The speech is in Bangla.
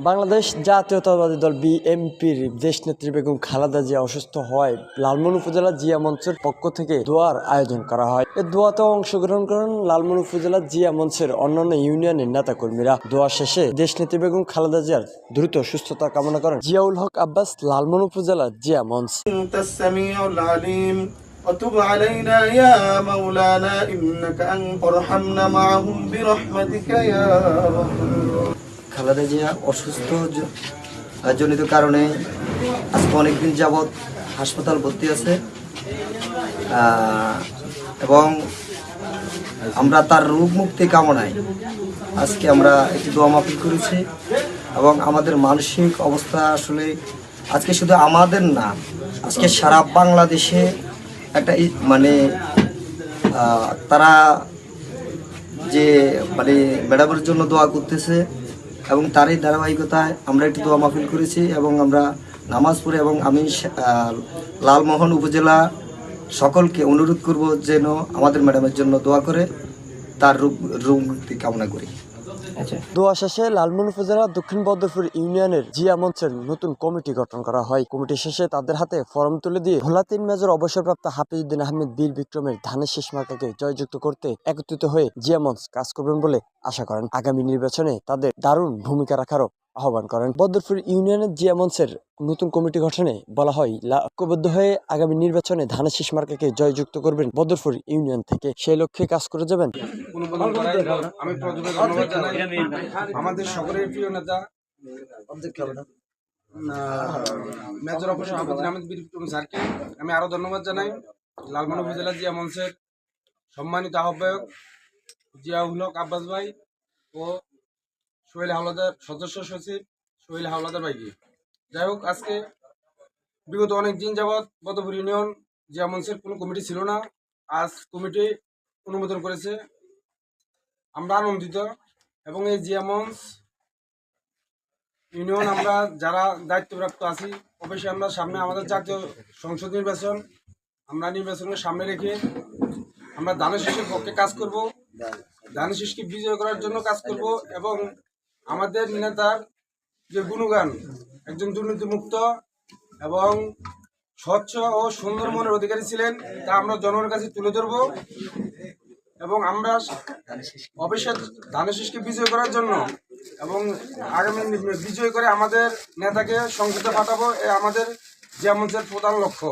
বাংলাদেশ জাতীয়তাবাদী দল বিএনপির দেশনেত্রী বেগম খালেদা জিয়া অসুস্থ হয় লালমন উপজেলা জিয়া মঞ্চের পক্ষ থেকে দোয়ার আয়োজন করা হয় এই দোয়াতে অংশগ্রহণ করেন লালমন উপজেলা জিয়া মঞ্চের অন্যান্য ইউনিয়নের নেতাকর্মীরা দোয়া শেষে দেশনেত্রী বেগম খালেদা জিয়ার দ্রুত সুস্থতা কামনা করেন জিয়াউল হক আব্বাস লালমন উপজেলা জিয়া মঞ্চ أنت السميع العليم وتب علينا يا مولانا إنك أنت وارحمنا معهم برحمتك يا رحمن খালেদা জিয়া অসুস্থ জনিত কারণে আজকে অনেকদিন যাবৎ হাসপাতাল ভর্তি আছে। এবং আমরা তার রোগ মুক্তি কামনায় আজকে আমরা একটি দোয়া মাফিক করেছি। এবং আমাদের মানসিক অবস্থা আসলে আজকে শুধু আমাদের না, আজকে সারা বাংলাদেশে একটা মানে তারা যে মানে ম্যাডামের জন্য দোয়া করতেছে এবং তারই ধারাবাহিকতায় আমরা একটি দোয়া মাহফিল করেছি এবং আমরা নামাজ পড়ে এবং আমি লালমোহন উপজেলা সকলকে অনুরোধ করব যেন আমাদের ম্যাডামের জন্য দোয়া করে তার রোগ রোগ কামনা করি। দোয়া শেষে লালমন উপজেলা দক্ষিণ বদ্রপুর ইউনিয়নের জিয়া মঞ্চের নতুন কমিটি গঠন করা হয়। কমিটি শেষে তাদের হাতে ফরম তুলে দিয়ে ভোলা তিন মেজর অবসরপ্রাপ্ত হাফিজুদ্দিন আহমেদ বীর বিক্রমের ধানের শেষ মার্কাকে জয়যুক্ত করতে একত্রিত হয়ে জিয়া মঞ্চ কাজ করবেন বলে আশা করেন। আগামী নির্বাচনে তাদের দারুণ ভূমিকা রাখারও আহ্বান করেন। বদরপুর ইউনিয়নের জিয়া নতুন কমিটি গঠনে বলা হয় ঐক্যবদ্ধ হয়ে আগামী নির্বাচনে ধানের শেষ মার্কাকে জয়যুক্ত করবেন বদরপুর ইউনিয়ন থেকে। সেই লক্ষ্যে কাজ করে যাবেন। আমাদের সকলের প্রিয় নেতা আমি আরও ধন্যবাদ জানাই। লালমোহন উপজেলা জিয়া মঞ্চের সম্মানিত আহ্বায়ক জিয়াউল হক আব্বাস ভাই ও সোহেল হাওলাদার সদস্য সচিব সোহেল হাওলাদার ভাইকে যাই হোক, আজকে বিগত অনেক দিন যাবৎ বদপুর ইউনিয়ন জিয়া মঞ্চের কোনো কমিটি ছিল না, আজ কমিটি অনুমোদন করেছে। আমরা আনন্দিত এবং এই জিয়া মঞ্চ ইউনিয়ন আমরা যারা দায়িত্বপ্রাপ্ত আছি, অবশ্যই আমরা সামনে আমাদের জাতীয় সংসদ নির্বাচন, আমরা নির্বাচনের সামনে রেখে আমরা ধানের শীষের পক্ষে কাজ করব। ধানের শীষকে বিজয় করার জন্য কাজ করব এবং আমাদের নেতার যে গুণগান, একজন দুর্নীতিমুক্ত এবং স্বচ্ছ ও সুন্দর মনের অধিকারী ছিলেন, তা আমরা জনগণের কাছে তুলে ধরবো এবং আমরা অবশ্যই ধানের শীষকে বিজয় করার জন্য এবং আগামী বিজয় করে আমাদের নেতাকে সংসদে পাঠাবো, এ আমাদের যে মঞ্চের প্রধান লক্ষ্য।